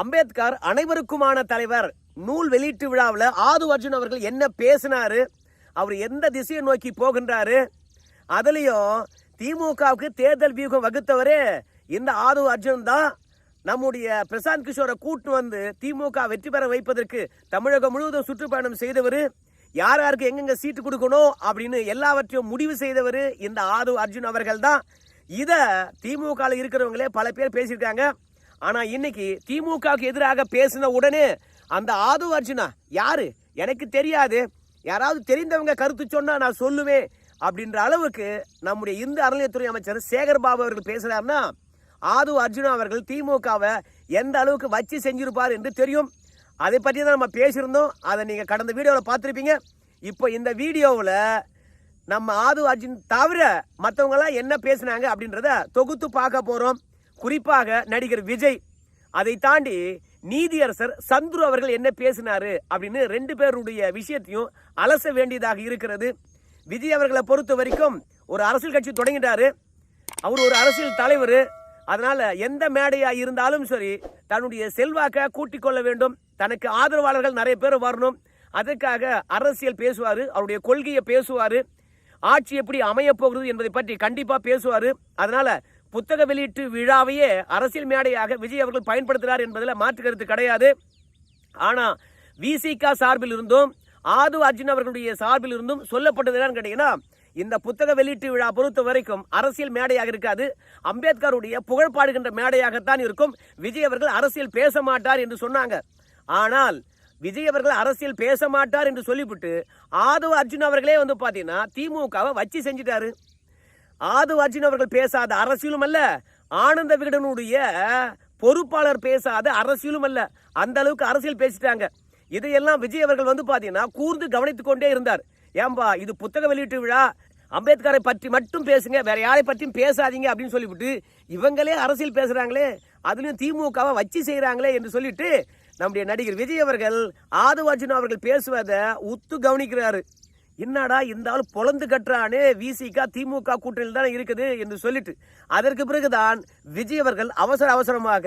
அம்பேத்கர் அனைவருக்குமான தலைவர். நூல் வெளியீட்டு விழாவில் ஆது அர்ஜுன் அவர்கள் என்ன பேசினாரு அவர் எந்த திசையை நோக்கி போகின்றாரு அதுலேயும் திமுகவுக்கு தேர்தல் வியூகம் வகுத்தவரே இந்த ஆது அர்ஜுன் தான். நம்முடைய பிரசாந்த் கிஷோரை கூட்டு வந்து திமுக வெற்றி பெற வைப்பதற்கு தமிழகம் முழுவதும் சுற்றுப்பயணம் செய்தவர். யார் யாருக்கு எங்கெங்க சீட்டு கொடுக்கணும் அப்படின்னு எல்லாவற்றையும் முடிவு செய்தவர் இந்த ஆது அர்ஜுன் அவர்கள் தான். இதை திமுகவில் இருக்கிறவங்களே பல பேர் பேசியிருக்காங்க. ஆனா இன்னைக்கு திமுகவுக்கு எதிராக பேசின உடனே அந்த ஆது அர்ஜுனா யாரு? எனக்கு தெரியாது. யாராவது தெரிந்தவங்க கருத்து சொன்னா நான் சொல்லுவேன் அப்படின்ற அளவுக்கு நம்முடைய இந்து அறநிலையத்துறை அமைச்சர் சேகர் பாபு அவர்கள் பேசுறாருன்னா ஆது அர்ஜுனா அவர்கள் திமுகவை எந்த அளவுக்கு வச்சு செஞ்சிருப்பார் என்று தெரியும். அதை பற்றி தான் நம்ம பேசியிருந்தோம். அதை நீங்கள் கடந்த வீடியோவில் பார்த்துருப்பீங்க. இப்போ இந்த வீடியோவில் நம்ம ஆது அர்ஜுன் தவிர மற்றவங்களாம் என்ன பேசுனாங்க அப்படின்றத தொகுத்து பார்க்க போகிறோம் குறிப்பாக நடிகர் விஜய். அதை தாண்டி நீதியரசர் சந்துரு அவர்கள் என்ன பேசினாரு அப்படின்னு ரெண்டு பேருடைய விஷயத்தையும் அலச வேண்டியதாக இருக்கிறது. விஜய் அவர்களை பொறுத்த வரைக்கும் ஒரு அரசியல் கட்சி தொடங்கிட்டாரு. அவர் ஒரு அரசியல் தலைவர். அதனால் எந்த மேடையாக இருந்தாலும் சரி தன்னுடைய செல்வாக்க கூட்டிக் கொள்ள வேண்டும். தனக்கு ஆதரவாளர்கள் நிறைய பேர் வரணும். அதற்காக அரசியல் பேசுவார் அவருடைய கொள்கையை பேசுவார். ஆட்சி எப்படி அமையப் போகிறது என்பதை பற்றி கண்டிப்பாக பேசுவார். அதனால் புத்தக வெளியீட்டு விழாவையே அரசியல் மேடையாக விஜய் அவர்கள் பயன்படுத்துகிறார் என்பதில் மாற்று கருத்து கிடையாது. ஆனால் விசிகா சார்பில் இருந்தும் ஆது அர்ஜுன் அவர்களுடைய சார்பில் இருந்தும் சொல்லப்பட்டது என்னன்னு கேட்டீங்கன்னா இந்த புத்தக வெளியீட்டு விழா பொறுத்த வரைக்கும் அரசியல் மேடையாக இருக்காது. அம்பேத்கருடைய புகழ்பாடுகின்ற மேடையாகத்தான் இருக்கும். விஜய் அவர்கள் அரசியல் பேச மாட்டார் என்று சொன்னாங்க. ஆனால் விஜய் அவர்கள் அரசியல் பேச மாட்டார் என்று சொல்லிவிட்டு ஆதவ அர்ஜுன் அவர்களே வந்து பார்த்தீங்கன்னா திமுகவை வச்சு செஞ்சிட்டாரு. ஆது அவர்கள் பேசாத அரசியலும் அல்ல ஆனந்த விகடனுடைய பொறுப்பாளர் பேசாத அரசியலும் அல்ல. அந்த அளவுக்கு அரசியல் பேசிட்டாங்க. இதையெல்லாம் விஜய் அவர்கள் வந்து பார்த்தீங்கன்னா கூர்ந்து கவனித்துக் கொண்டே இருந்தார். ஏம்பா இது புத்தக வெளியீட்டு விழா. அம்பேத்கரை பற்றி மட்டும் பேசுங்க வேற யாரை பற்றியும் பேசாதீங்க அப்படின்னு சொல்லிவிட்டு இவங்களே அரசியல் பேசுறாங்களே அதுலயும் திமுகவை வச்சு செய்கிறாங்களே என்று சொல்லிட்டு நம்முடைய நடிகர் விஜய் அவர்கள் ஆது அவர்கள் பேசுவதை உத்து கவனிக்கிறாரு. என்னடா இந்த ஆள் பொழந்து கட்டுறானே விசிகா திமுக கூட்டணியில் தான் இருக்குது என்று சொல்லிட்டு அதற்கு பிறகுதான் விஜய் அவர்கள் அவசர அவசரமாக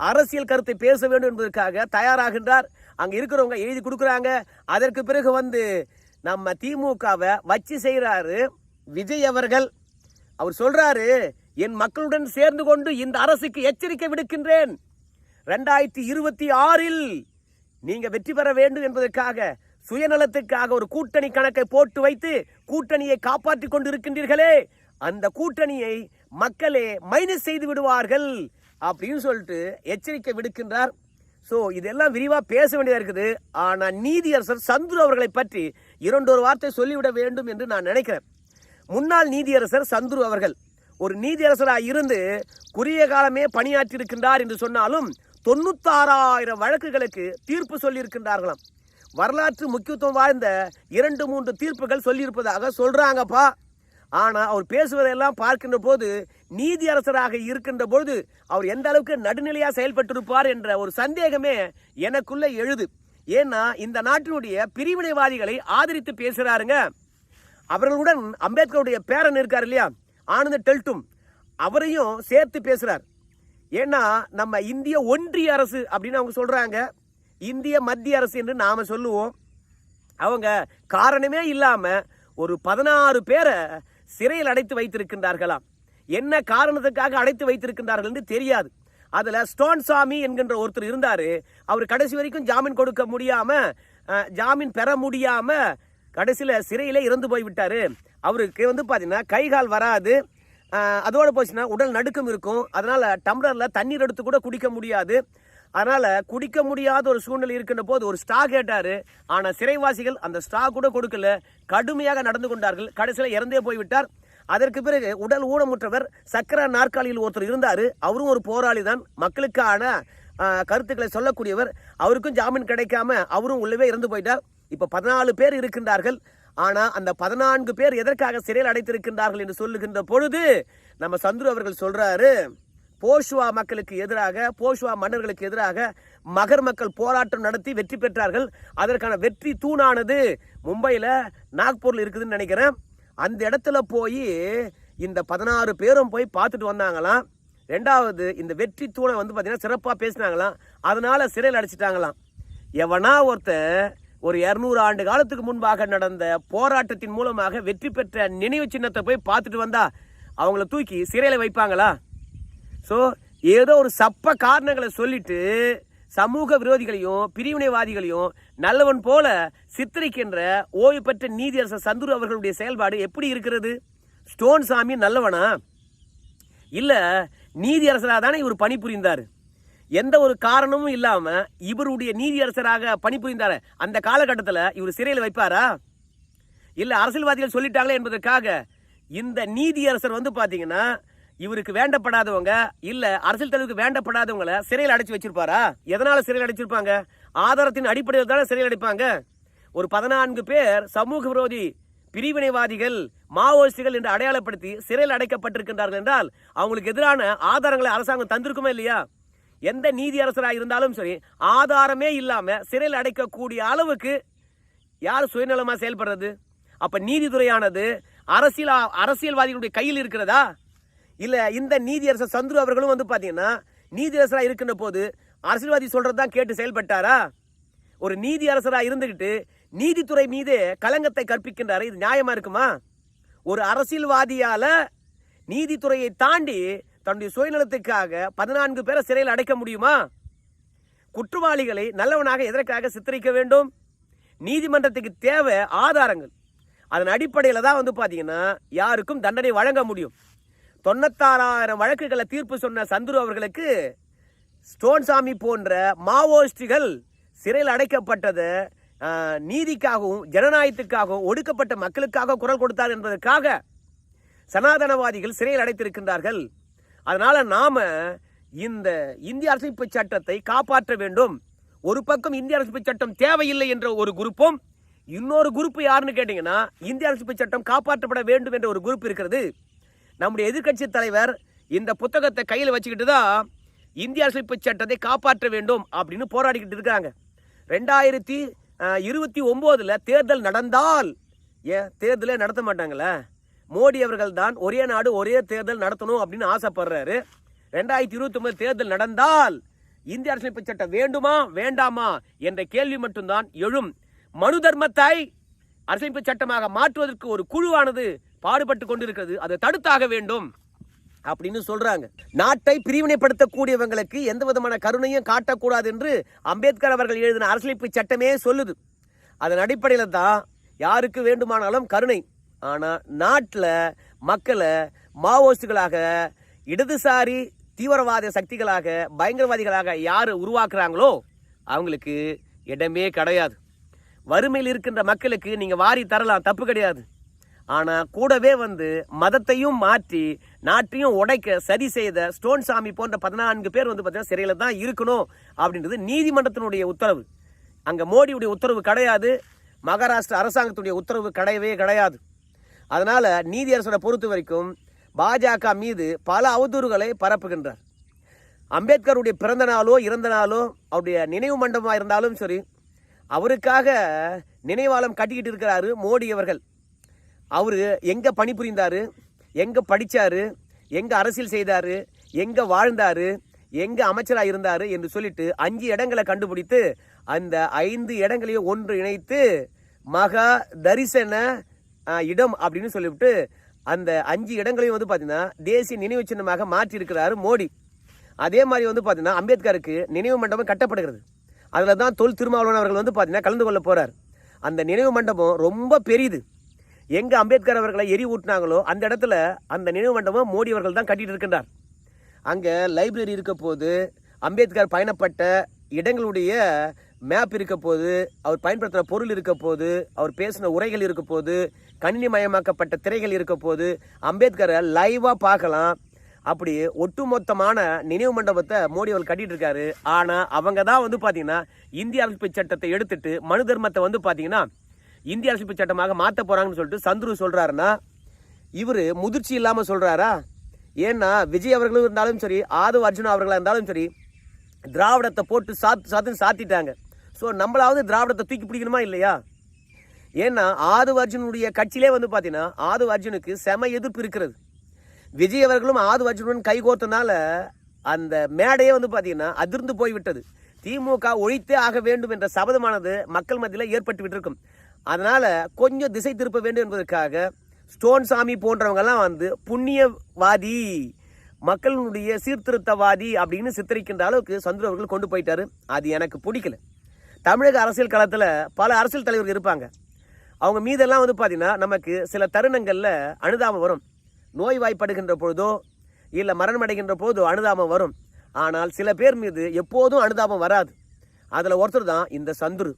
அரசியல் கருத்தை பேச வேண்டும் என்பதற்காக தயாராகின்றார். அங்கே இருக்கிறவங்க எழுதி கொடுக்குறாங்க. அதற்கு பிறகு வந்து நம்ம திமுகவை வச்சு செய்கிறாரு விஜய் அவர்கள். அவர் சொல்றாரு என் மக்களுடன் சேர்ந்து கொண்டு இந்த அரசுக்கு எச்சரிக்கை விடுக்கின்றேன். ரெண்டாயிரத்தி இருபத்தி ஆறில் நீங்க வெற்றி பெற வேண்டும் என்பதற்காக சுயநலத்துக்காக ஒரு கூட்டணி கணக்கை போட்டு வைத்து கூட்டணியை காப்பாற்றிக் கொண்டிருக்கின்றீர்களே. அந்த கூட்டணியை மக்களே மைனஸ் செய்து விடுவார்கள் அப்படின்னு சொல்லிட்டு எச்சரிக்கை விடுக்கின்றார். ஸோ இதெல்லாம் விரிவாக பேச வேண்டியதாக இருக்குது. ஆனால் நீதியரசர் சந்துரு அவர்களை பற்றி இரண்டொரு வார்த்தை சொல்லிவிட வேண்டும் என்று நான் நினைக்கிறேன். முன்னாள் நீதியரசர் சந்துரு அவர்கள் ஒரு நீதியரசராக இருந்து குறுகிய காலமே பணியாற்றியிருக்கின்றார் என்று சொன்னாலும் தொண்ணூத்தாறாயிரம் வழக்குகளுக்கு தீர்ப்பு சொல்லியிருக்கின்றார்களாம். வரலாற்று முக்கியத்துவம் வாய்ந்த இரண்டு மூன்று தீர்ப்புகள் சொல்லியிருப்பதாக சொல்கிறாங்கப்பா ஆனால் அவர் பேசுவதெல்லாம் பார்க்கின்ற போது நீதியரசராக இருக்கின்ற பொழுது அவர் எந்த அளவுக்கு நடுநிலையாக செயல்பட்டிருப்பார் என்ற ஒரு சந்தேகமே எனக்குள்ளே எழுது. ஏன்னா இந்த நாட்டினுடைய பிரிவினைவாதிகளை ஆதரித்து பேசுகிறாருங்க அவர்களுடன் அம்பேத்கருடைய பேரன் இருக்கார் இல்லையா? ஆனந்த டெல்டும். அவரையும் சேர்த்து பேசுகிறார் ஏன்னா நம்ம இந்திய ஒன்றிய அரசு அப்படின்னு அவங்க சொல்கிறாங்க இந்திய மத்திய அரசு என்று நாம் சொல்லுவோம். அவங்க காரணமே இல்லாமல் ஒரு பதினாறு பேரை சிறையில் அடைத்து வைத்திருக்கின்றார்களாம். என்ன காரணத்துக்காக அடைத்து வைத்திருக்கின்றார்கள் என்று தெரியாது. அதில் ஸ்டோன் சாமி என்கின்ற ஒருத்தர் இருந்தார். அவர் கடைசி வரைக்கும் ஜாமீன் கொடுக்க முடியாமல் ஜாமீன் பெற முடியாமல் கடைசியில் சிறையிலே இறந்து போய்விட்டார் அவருக்கு வந்து பார்த்தீங்கன்னா கை கால் வராது. அதோடு போச்சுன்னா உடல் நடுக்கம் இருக்கும். அதனால் டம்ளரில் தண்ணீர் எடுத்து கூட குடிக்க முடியாது. அதனால் குடிக்க முடியாத ஒரு சூழ்நிலை இருக்கின்ற போது ஒரு ஸ்டா கேட்டார். ஆனால் சிறைவாசிகள் அந்த ஸ்டா கூட கொடுக்கல. கடுமையாக நடந்து கொண்டார்கள். கடைசியில் இறந்தே போய்விட்டார். அதற்கு பிறகு உடல் ஊனமுற்றவர் சக்கர நாற்காலியில் ஒருத்தர் இருந்தார். அவரும் ஒரு போராளி தான். மக்களுக்கான கருத்துக்களை சொல்லக்கூடியவர். அவருக்கும் ஜாமீன் கிடைக்காம அவரும் உள்ளவே இறந்து போயிட்டார். இப்போ பதினாலு பேர் இருக்கின்றார்கள். ஆனால் அந்த பதினான்கு பேர் எதற்காக சிறையில் அடைத்திருக்கின்றார்கள் என்று சொல்லுகின்ற பொழுது நம்ம சந்துரு அவர்கள் சொல்கிறாரு போஷுவா மக்களுக்கு எதிராக போஷுவா மன்னர்களுக்கு எதிராக மகர் மக்கள் போராட்டம் நடத்தி வெற்றி பெற்றார்கள். அதற்கான வெற்றி தூணானது மும்பையில் நாக்பூரில் இருக்குதுன்னு நினைக்கிறேன். அந்த இடத்துல போய் இந்த பதினாறு பேரும் போய் பார்த்துட்டு வந்தாங்களாம். ரெண்டாவது இந்த வெற்றி தூணை வந்து பார்த்தீங்கன்னா சிறப்பாக பேசினாங்களாம். அதனால் சிறையில் அடைச்சிட்டாங்களாம். எவனா ஒருத்தன் ஒரு இரநூறு ஆண்டு காலத்துக்கு முன்பாக நடந்த போராட்டத்தின் மூலமாக வெற்றி பெற்ற நினைவு சின்னத்தை போய் பார்த்துட்டு வந்தா அவங்கள தூக்கி சிறையில் வைப்பாங்களா? ஸோ ஏதோ ஒரு சப்ப காரணங்களை சொல்லிட்டு சமூக விரோதிகளையும் பிரிவினைவாதிகளையும் நல்லவன் போல சித்தரிக்கின்ற ஓய்வு பெற்ற நீதியரசர் சந்துரு அவர்களுடைய செயல்பாடு எப்படி இருக்கிறது? ஸ்டோன் சாமி நல்லவனா? இல்லை நீதியரசராக தானே இவர் பணிபுரிந்தார்? எந்த ஒரு காரணமும் இல்லாமல் இவருடைய நீதியரசராக பணிபுரிந்தார்? அந்த காலகட்டத்தில் இவர் சிறையில் வைப்பாரா? இல்லை அரசியல்வாதிகள் சொல்லிட்டாங்களே என்பதற்காக இந்த நீதியரசர் வந்து பார்த்தீங்கன்னா இவருக்கு வேண்டப்படாதவங்க இல்ல அரசியல் தலைவருக்கு வேண்டப்படாதவங்கள சிறையில் அடைச்சு வச்சிருப்பாரா? எதனால சிறையில் அடைச்சிருப்பாங்க? ஆதாரத்தின் அடிப்படையில் தானே சிறையில் அடைப்பாங்க? ஒரு பதினான்கு பேர் சமூக விரோதி பிரிவினைவாதிகள் மாவோயிஸ்டுகள் என்று அடையாளப்படுத்தி சிறையில் அடைக்கப்பட்டிருக்கின்றார்கள் என்றால் அவங்களுக்கு எதிரான ஆதாரங்களை அரசாங்கம் தந்திருக்குமே இல்லையா? எந்த நீதியரசராக இருந்தாலும் சரி ஆதாரமே இல்லாமல் சிறையில் அடைக்கக்கூடிய அளவுக்கு யார் சுயநலமாக செயல்படுறது? அப்போ நீதித்துறையானது அரசியல் அரசியல்வாதிகளுடைய கையில் இருக்கிறதா? இல்லை இந்த நீதியரசர் சந்துரு அவர்களும் வந்து பார்த்தீங்கன்னா நீதியரசராக இருக்கின்ற போது அரசியல்வாதி சொல்கிறது தான் கேட்டு செயல்பட்டாரா? ஒரு நீதியரசராக இருந்துக்கிட்டு நீதித்துறை மீது களங்கத்தை கற்பிக்கின்றாரு இது நியாயமாக இருக்குமா? ஒரு அரசியல்வாதியால் நீதித்துறையை தாண்டி தன்னுடைய சுயநலத்துக்காக பதினான்கு பேரை சிறையில் அடைக்க முடியுமா? குற்றவாளிகளை நல்லவனாக எதற்காக சித்தரிக்க வேண்டும்? நீதிமன்றத்துக்கு தேவை ஆதாரங்கள். அதன் அடிப்படையில் தான் வந்து பார்த்தீங்கன்னா யாருக்கும் தண்டனை வழங்க முடியும். தொண்ணூத்தாறாயிரம் வழக்குகளை தீர்ப்பு சொன்ன சந்துரு அவர்களுக்கு ஸ்டோன்சாமி போன்ற மாவோயிஸ்டுகள் சிறையில் அடைக்கப்பட்டது. நீதிக்காகவும் ஜனநாயகத்துக்காகவும் ஒடுக்கப்பட்ட மக்களுக்காக குரல் கொடுத்தார் என்பதற்காக சனாதனவாதிகள் சிறையில் அடைத்திருக்கின்றார்கள். அதனால் நாம் இந்த இந்திய அரசமைப்பு சட்டத்தை காப்பாற்ற வேண்டும். ஒரு பக்கம் இந்திய அரசமைப்பு சட்டம் தேவையில்லை என்ற ஒரு குரூப்பும் இன்னொரு குரூப் யாருன்னு கேட்டிங்கன்னா இந்திய அரசமைப்பு சட்டம் காப்பாற்றப்பட வேண்டும் என்ற ஒரு குரூப் இருக்கிறது. நம்முடைய எதிர்க்கட்சி தலைவர் இந்த புத்தகத்தை கையில் வச்சுக்கிட்டு தான் இந்திய அரசியலமைப்பு சட்டத்தை காப்பாற்ற வேண்டும் அப்படின்னு போராடிக்கிட்டு இருக்காங்க ரெண்டாயிரத்தி இருபத்தி ஒம்போதில் தேர்தல் நடந்தால் ஏன் தேர்தலே நடத்த மாட்டாங்களே? மோடி அவர்கள் தான் ஒரே நாடு ஒரே தேர்தல் நடத்தணும் அப்படின்னு ஆசைப்படுறாரு. ரெண்டாயிரத்தி இருபத்தி தேர்தல் நடந்தால் இந்திய அரசியலமைப்பு சட்டம் வேண்டுமா வேண்டாமா என்ற கேள்வி மட்டும்தான் எழும். மனு தர்மத்தை அரசியலமைப்பு சட்டமாக மாற்றுவதற்கு ஒரு குழுவானது பாடுபட்டு கொண்டிருக்கிறது. அதை தடுத்தாக வேண்டும் அப்படின்னு சொல்றாங்க. நாட்டை பிரிவினைப்படுத்தக்கூடியவங்களுக்கு எந்த விதமான கருணையும் காட்டக்கூடாது என்று அம்பேத்கர் அவர்கள் எழுதின அரசியலமைப்பு சட்டமே சொல்லுது. அதன் அடிப்படையில் தான் யாருக்கு வேண்டுமானாலும் கருணை. ஆனால் நாட்டில் மக்களை மாவோயிஸ்டுகளாக இடதுசாரி தீவிரவாத சக்திகளாக பயங்கரவாதிகளாக யார் உருவாக்குறாங்களோ அவங்களுக்கு இடமே கிடையாது. வறுமையில் இருக்கின்ற மக்களுக்கு நீங்கள் வாரி தரலாம் தப்பு கிடையாது. ஆனால் கூடவே வந்து மதத்தையும் மாற்றி நாட்டையும் உடைக்க சரி செய்த ஸ்டோன் சாமி போன்ற பதினான்கு பேர் வந்து பார்த்தீங்கன்னா சிறையில் தான் இருக்கணும் அப்படின்றது நீதிமன்றத்தினுடைய உத்தரவு. அங்கே மோடியுடைய உத்தரவு கிடையாது மகாராஷ்டிரா அரசாங்கத்துடைய உத்தரவு கிடையவே கிடையாது. அதனால் நீதியரசரை பொறுத்த வரைக்கும் பாஜக மீது பல அவதூறுகளை பரப்புகின்றார். அம்பேத்கருடைய பிறந்த நாளோ இறந்த நாளோ அவருடைய நினைவு மண்டபமாக இருந்தாலும் சரி அவருக்காக நினைவாளம் கட்டிக்கிட்டு இருக்கிறாரு மோடி அவர்கள். அவர் எங்கே பணிபுரிந்தார்? எங்கே படித்தார் எங்கே அரசியல் செய்தார்? எங்கே வாழ்ந்தார்? எங்கே அமைச்சராக இருந்தார் என்று சொல்லிட்டு அஞ்சு இடங்களை கண்டுபிடித்து அந்த ஐந்து இடங்களையும் ஒன்று இணைத்து மகா தரிசன இடம் அப்படின்னு சொல்லிவிட்டு அந்த அஞ்சு இடங்களையும் வந்து பார்த்தீங்கன்னா தேசிய நினைவு சின்னமாக மாற்றியிருக்கிறாரு மோடி. அதே மாதிரி வந்து பார்த்தீங்கன்னா அம்பேத்கருக்கு நினைவு மண்டபம் கட்டப்படுகிறது. அதில் தான் தொல் திருமாவளவன் அவர்கள் வந்து பார்த்தீங்கன்னா கலந்து கொள்ள போகிறார் அந்த நினைவு மண்டபம் ரொம்ப பெரியது எங்கே அம்பேத்கர் அவர்களை எரி ஊட்டினாங்களோ அந்த இடத்துல அந்த நினைவு மண்டபம் மோடி அவர்கள் தான் கட்டிட்டு இருக்கின்றார். அங்கே லைப்ரரி இருக்க போது அம்பேத்கர் பயணப்பட்ட இடங்களுடைய மேப் இருக்க போது அவர் பயன்படுத்தின பொருள் இருக்க போது அவர் பேசின உரைகள் இருக்க போது கணினிமயமாக்கப்பட்ட திரைகள் இருக்க போது அம்பேத்கரை லைவாக பார்க்கலாம். அப்படி ஒட்டுமொத்தமான நினைவு மண்டபத்தை மோடி அவர் கட்டிட்டு இருக்காரு. ஆனால் அவங்க தான் வந்து பார்த்தீங்கன்னா இந்திய அமைப்பு சட்டத்தை எடுத்துட்டு மனு தர்மத்தை வந்து பார்த்தீங்கன்னா இந்திய அரசியல் சட்டமாக மாற்ற போகிறாங்கன்னு சொல்லிட்டு சந்துரு சொல்கிறாருன்னா இவர் முதிர்ச்சி இல்லாமல் சொல்கிறாரா ஏன்னா விஜய் அவர்களும் இருந்தாலும் சரி ஆதவ் அர்ஜுன் அவர்களாக இருந்தாலும் சரி திராவிடத்தை போட்டு சாத்து சாத்துன்னு சாத்திட்டாங்க. ஸோ நம்மளாவது திராவிடத்தை தூக்கி பிடிக்கணுமா இல்லையா? ஏன்னா ஆதவ் அர்ஜுனுடைய கட்சியிலே வந்து பார்த்தீங்கன்னா ஆதவ் அர்ஜுனுக்கு செம எதிர்ப்பு இருக்கிறது. விஜய் அவர்களும் ஆதவ் அர்ஜுனுடன் கைகோர்த்தனால அந்த மேடையே வந்து பார்த்தீங்கன்னா அதிர்ந்து போய்விட்டது. திமுக ஒழித்தே ஆக வேண்டும் என்ற சபதமானது மக்கள் மத்தியில் ஏற்பட்டு விட்டிருக்கும். அதனால் கொஞ்சம் திசை திருப்ப வேண்டும் என்பதற்காக ஸ்டோன் சாமி போன்றவங்கெல்லாம் வந்து புண்ணியவாதி மக்களுடைய சீர்திருத்தவாதி அப்படின்னு சித்தரிக்கின்ற அளவுக்கு சந்திர அவர்கள் கொண்டு போயிட்டாரு. அது எனக்கு பிடிக்கல. தமிழக அரசியல் களத்தில் பல அரசியல் தலைவர்கள் இருப்பாங்க. அவங்க மீதெல்லாம் வந்து பார்த்திங்கன்னா நமக்கு சில தருணங்களில் அனுதாபம் வரும். நோய்வாய்ப்படுகின்ற பொழுதோ இல்லை மரணம் அடைகின்ற போதோ அனுதாபம் வரும். ஆனால் சில பேர் மீது எப்போதும் அனுதாபம் வராது. அதில் ஒருத்தர் தான் இந்த சந்துரு.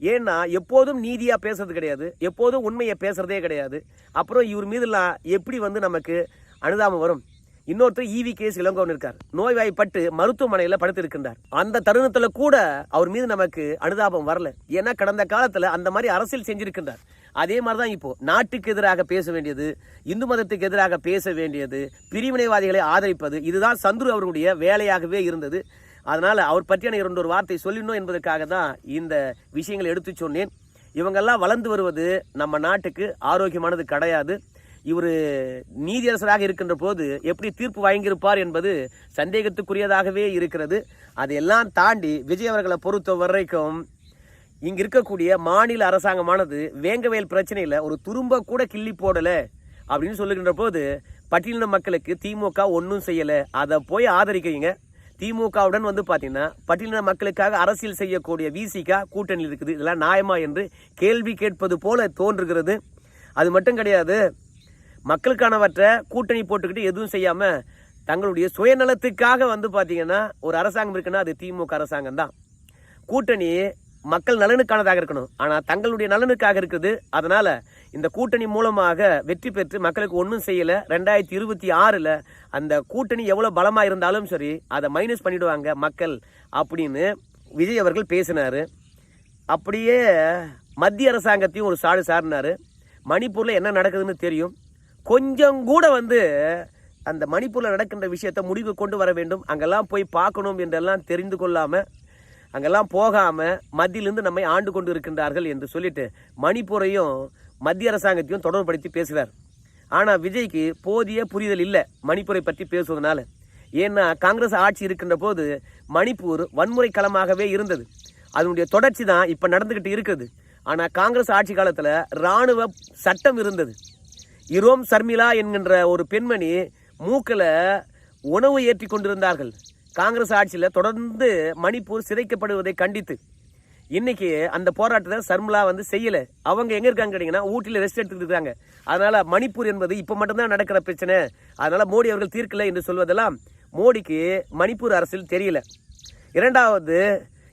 ஏன்னா எப்போதும் நீதியாக பேசுறது கிடையாது. எப்போதும் உண்மையை பேசுகிறதே கிடையாது. அப்புறம் இவர் மீதுலாம் எப்படி வந்து நமக்கு அனுதாபம் வரும்? இன்னொருத்தர் ஈவி கேஸ் இளங்கோவன் இருக்கார். நோய்வாய்ப்பட்டு மருத்துவமனையில் படுத்திருக்கின்றார். அந்த தருணத்தில் கூட அவர் மீது நமக்கு அனுதாபம் வரல. ஏன்னா கடந்த காலத்தில் அந்த மாதிரி அரசியல் செஞ்சிருக்கின்றார். அதே மாதிரி தான் இப்போ. நாட்டுக்கு எதிராக பேச வேண்டியது இந்து மதத்துக்கு எதிராக பேச வேண்டியது பிரிவினைவாதிகளை ஆதரிப்பது இதுதான் சந்துரு அவர்களுடைய வேலையாகவே இருந்தது. அதனால் அவர் பற்றியான இரண்டு ஒரு வார்த்தை சொல்லிடணும் என்பதற்காக தான் இந்த விஷயங்களை எடுத்து சொன்னேன். இவங்கெல்லாம் வளர்ந்து வருவது நம்ம நாட்டுக்கு ஆரோக்கியமானது கிடையாது. இவர் நீதியரசராக இருக்கின்ற போது எப்படி தீர்ப்பு வழங்கியிருப்பார் என்பது சந்தேகத்துக்குரியதாகவே இருக்கிறது. அதையெல்லாம் தாண்டி விஜய் அவர்களை பொறுத்த வரைக்கும் இங்கே இருக்கக்கூடிய மாநில அரசாங்கமானது வேங்கவேல் பிரச்சனையில் ஒரு துரும்ப கூட கிள்ளி போடலை அப்படின்னு சொல்லுகின்ற போது பட்டியலின மக்களுக்கு திமுக ஒன்றும் செய்யலை. அதை போய் ஆதரிக்கிறீங்க. திமுகவுடன் வந்து பார்த்தீங்கன்னா பட்டியலின மக்களுக்காக அரசியல் செய்யக்கூடிய விசிகா கூட்டணி இருக்குது. இதெல்லாம் நியாயமா என்று கேள்வி கேட்பது போல தோன்றுகிறது. அது மட்டும் கிடையாது மக்களுக்கானவற்றை கூட்டணி போட்டுக்கிட்டு எதுவும் செய்யாமல் தங்களுடைய சுயநலத்துக்காக வந்து பார்த்தீங்கன்னா ஒரு அரசாங்கம் இருக்குன்னா அது திமுக அரசாங்கம் தான். கூட்டணி மக்கள் நலனுக்கானதாக இருக்கணும். ஆனால் தங்களுடைய நலனுக்காக இருக்குது. அதனால் இந்த கூட்டணி மூலமாக வெற்றி பெற்று மக்களுக்கு ஒன்றும் செய்யலை. ரெண்டாயிரத்தி இருபத்தி ஆறில் அந்த கூட்டணி எவ்வளோ பலமாக இருந்தாலும் சரி அதை மைனஸ் பண்ணிவிடுவாங்க மக்கள் அப்படின்னு விஜய் அவர்கள் பேசினார். அப்படியே மத்திய அரசாங்கத்தையும் ஒரு சாடு சாடினாரு. மணிப்பூரில் என்ன நடக்குதுன்னு தெரியும். கொஞ்சம் கூட வந்து அந்த மணிப்பூரில் நடக்கின்ற விஷயத்தை முடிவு கொண்டு வர வேண்டும். அங்கெல்லாம் போய் பார்க்கணும் என்றெல்லாம் தெரிந்து கொள்ளாமல் அங்கெல்லாம் போகாமல் மத்தியிலிருந்து நம்மை ஆண்டு கொண்டு இருக்கின்றார்கள் என்று சொல்லிட்டு மணிப்பூரையும் மத்திய அரசாங்கத்தையும் தொடர்புபடுத்தி பேசுகிறார். ஆனால் விஜய்க்கு போதிய புரிதல் இல்லை மணிப்பூரை பற்றி பேசுவதனால. ஏன்னா காங்கிரஸ் ஆட்சி இருக்கின்ற போது மணிப்பூர் வன்முறை களமாகவே இருந்தது. அதனுடைய தொடர்ச்சி தான் இப்போ நடந்துக்கிட்டு இருக்குது. ஆனால் காங்கிரஸ் ஆட்சி காலத்தில் இராணுவ சட்டம் இருந்தது. இரோம் சர்மிளா என்கின்ற ஒரு பெண்மணி மூக்கில் உணவு ஏற்றி கொண்டிருந்தார்கள். காங்கிரஸ் ஆட்சியில் தொடர்ந்து மணிப்பூர் சிதைக்கப்படுவதை கண்டித்து. இன்னைக்கு அந்த போராட்டத்தை சர்மிளா வந்து செய்யல. அவங்க எங்க இருக்காங்க கேட்டீங்கன்னா ஊட்டியில் ரெஸ்ட் எடுத்துட்டு இருக்காங்க. அதனால மணிப்பூர் என்பது இப்போ மட்டும்தான் நடக்கிற பிரச்சனை. அதனால மோடி அவர்கள் தீர்க்கல என்று சொல்வதெல்லாம் மோடிக்கு மணிப்பூர் அரசியல் தெரியல. இரண்டாவது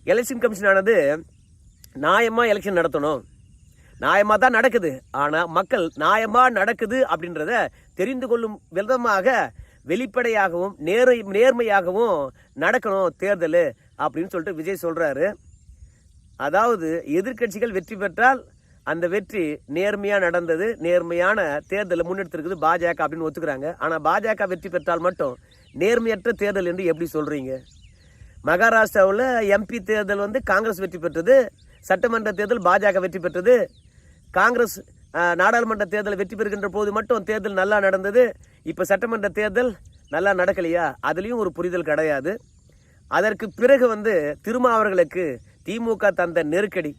எலெக்ஷன் கமிஷனானது நியாயமாக எலெக்ஷன் நடத்தணும். நியாயமாக தான் நடக்குது. ஆனால் மக்கள் நியாயமாக நடக்குது அப்படின்றத தெரிந்து கொள்ளும் விதமாக வெளிப்படையாகவும் நேர் நேர்மையாகவும் நடக்கணும் தேர்தல் அப்படின்னு சொல்லிட்டு விஜய் சொல்கிறாரு அதாவது எதிர்க்கட்சிகள் வெற்றி பெற்றால் அந்த வெற்றி நேர்மையாக நடந்தது நேர்மையான தேர்தலை முன்னெடுத்திருக்குது பாஜக அப்படின்னு ஒத்துக்கிறாங்க. ஆனால் பாஜக வெற்றி பெற்றால் மட்டும் நேர்மையற்ற தேர்தல் என்று எப்படி சொல்கிறீங்க மகாராஷ்டிராவில் எம்பி தேர்தல் வந்து காங்கிரஸ் வெற்றி பெற்றது சட்டமன்ற தேர்தல் பாஜக வெற்றி பெற்றது. காங்கிரஸ் நாடாளுமன்ற தேர்தல் வெற்றி பெறுகின்ற போது மட்டும் தேர்தல் நல்லா நடந்தது. இப்போ சட்டமன்ற தேர்தல் நல்லா நடக்கலையா? அதுலேயும் ஒரு புரிதல் கிடையாது. அதற்கு பிறகு வந்து திருமாவர்களுக்கு திமுக தந்த நெருக்கடி.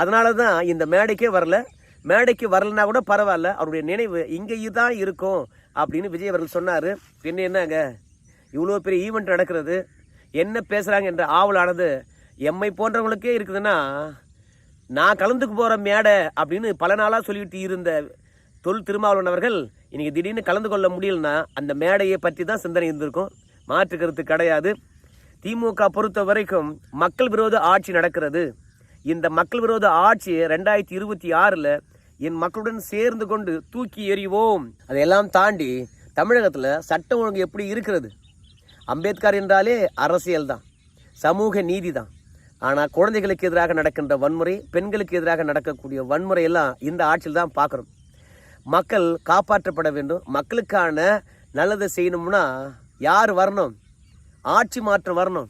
அதனால தான் இந்த மேடைக்கே வரல. மேடைக்கு வரலனா கூட பரவாயில்ல. அவருடைய நினைவு இங்கே தான் இருக்கும் அப்படின்னு விஜய் அவர்கள் சொன்னார். பின்ன என்னங்க? இவ்வளோ பெரிய ஈவெண்ட் நடக்கிறது. என்ன பேசுகிறாங்க என்ற ஆவலானது எம்மை போன்றவங்களுக்கே இருக்குதுன்னா நான் கலந்துக்கு போகிற மேடை அப்படின்னு பல நாளாக சொல்லிட்டு இருந்த தொல் திருமாவளவன் அவர்கள் இன்றைக்கி திடீர்னு கலந்து கொள்ள முடியலன்னா அந்த மேடையை பற்றி தான் சிந்தனை இருந்திருக்கும். மாற்று கருத்து கிடையாது. திமுக பொறுத்த வரைக்கும் மக்கள் விரோத ஆட்சி நடக்கிறது. இந்த மக்கள் விரோத ஆட்சி ரெண்டாயிரத்தி இருபத்தி ஆறில் என் மக்களுடன் சேர்ந்து கொண்டு தூக்கி எறிவோம். அதையெல்லாம் தாண்டி தமிழகத்தில் சட்டம் ஒழுங்கு எப்படி இருக்கிறது? அம்பேத்கர் என்றாலே அரசியல் தான் சமூக நீதி தான். ஆனால் குழந்தைகளுக்கு எதிராக நடக்கின்ற வன்முறை பெண்களுக்கு எதிராக நடக்கக்கூடிய வன்முறை எல்லாம் இந்த ஆட்சியில் தான் பார்க்குறோம். மக்கள் காப்பாற்றப்பட வேண்டும். மக்களுக்கான நல்லதை செய்யணும்னா யார் வரணும்? ஆட்சி மாற்றம் வரணும்.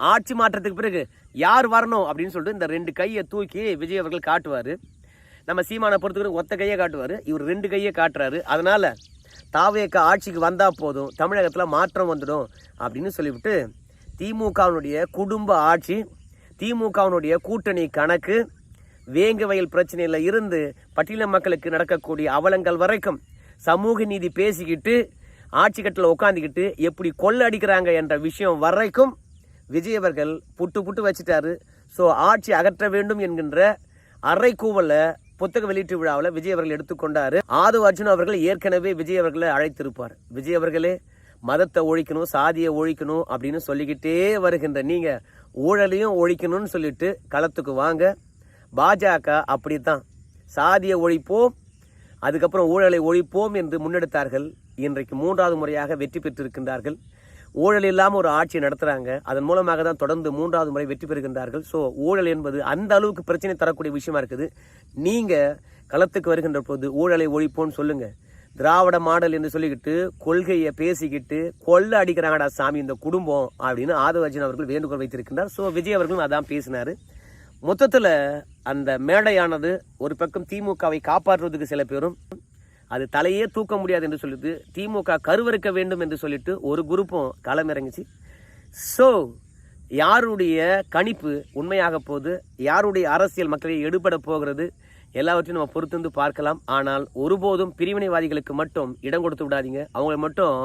ஆட்சி மாற்றத்துக்கு பிறகு யார் வரணும் அப்படின்னு சொல்லிட்டு இந்த ரெண்டு கையை தூக்கி விஜய் அவர்கள் காட்டுவார். நம்ம சீமானை பொறுத்துக்கிற ஒத்த கையை காட்டுவார். இவர் ரெண்டு கையை காட்டுறாரு. அதனால் தாவேக்க ஆட்சிக்கு வந்தால் போதும் தமிழகத்தில் மாற்றம் வந்துடும் அப்படின்னு சொல்லிவிட்டு திமுகவினுடைய குடும்ப ஆட்சி திமுகவினுடைய கூட்டணி கணக்கு வேங்க வயல் பிரச்சனையில் இருந்து பட்டியல மக்களுக்கு நடக்கக்கூடிய அவலங்கள் வரைக்கும் சமூக நீதி பேசிக்கிட்டு ஆட்சி கட்டில் உட்காந்துக்கிட்டு எப்படி கொள்ள அடிக்கிறாங்க என்ற விஷயம் வரைக்கும் விஜய் அவர்கள் புட்டு புட்டு வச்சுட்டாரு. ஸோ ஆட்சி அகற்ற வேண்டும் என்கின்ற அறைக்கூவல புத்தக வெளியீட்டு விழாவில் விஜய் அவர்கள் எடுத்துக்கொண்டாரு ஆது அர்ஜுன் அவர்கள் ஏற்கனவே விஜய் அவர்களை அழைத்திருப்பார். விஜய் அவர்களே மதத்தை ஒழிக்கணும் சாதியை ஒழிக்கணும் அப்படின்னு சொல்லிக்கிட்டே வருகின்ற நீங்கள் ஊழலையும் ஒழிக்கணும்னு சொல்லிட்டு களத்துக்கு வாங்க. பாஜக அப்படித்தான். சாதியை ஒழிப்போம் அதுக்கப்புறம் ஊழலை ஒழிப்போம் என்று முன்னெடுத்தார்கள் இன்றைக்கு மூன்றாவது முறையாக வெற்றி பெற்றிருக்கின்றார்கள். ஊழல் இல்லாமல் ஒரு ஆட்சி நடத்துகிறாங்க அதன் மூலமாக தான் தொடர்ந்து மூன்றாவது முறை வெற்றி பெறுகின்றார்கள். ஸோ ஊழல் என்பது அந்த அளவுக்கு பிரச்சனை தரக்கூடிய விஷயமா இருக்குது. நீங்கள் களத்துக்கு வருகின்ற போது ஊழலை ஒழிப்போன்னு சொல்லுங்கள் திராவிட மாடல் என்று சொல்லிக்கிட்டு கொள்கையை பேசிக்கிட்டு கொள்ள அடிக்கிறாங்கடா சாமி இந்த குடும்பம் அப்படின்னு ஆதவர்ஜன் அவர்கள் வேண்டுகோள் வைத்திருக்கின்றார். ஸோ விஜய் அவர்களும் அதான் பேசினார். மொத்தத்தில் அந்த மேடையானது ஒரு பக்கம் திமுகவை காப்பாற்றுவதற்கு சில பேரும் அது தலையே தூக்க முடியாது என்று சொல்லிட்டு திமுக கருவறுக்க வேண்டும் என்று சொல்லிட்டு ஒரு குரூப்பும் களமிறங்குச்சு. ஸோ யாருடைய கணிப்பு உண்மையாக போது யாருடைய அரசியல் மக்களை எடுபட போகிறது? எல்லாவற்றையும் நம்ம பொறுத்திருந்து பார்க்கலாம். ஆனால் ஒருபோதும் பிரிவினைவாதிகளுக்கு மட்டும் இடம் கொடுத்து விடாதீங்க. அவங்களை மட்டும்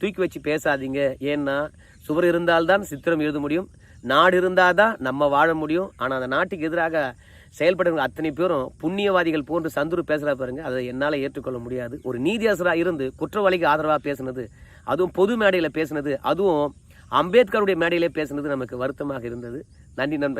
தூக்கி வச்சு பேசாதீங்க. ஏன்னா சுவர் இருந்தால்தான் சித்திரம் எழுத முடியும். நாடு இருந்தால் தான் நம்ம வாழ முடியும். ஆனால் அந்த நாட்டுக்கு எதிராக செயல்படுற அத்தனை பேரும் புண்ணியவாதிகள் போன்று சந்துரு பேசுகிறா பாருங்க. அதை என்னால் ஏற்றுக்கொள்ள முடியாது. ஒரு நீதியரசராக இருந்து குற்றவாளிக்கு ஆதரவாக பேசுனது அதுவும் பொது மேடையில் பேசுனது அதுவும் அம்பேத்கருடைய மேடையிலே பேசுனது நமக்கு வருத்தமாக இருந்தது. நன்றி நண்பர்கள்.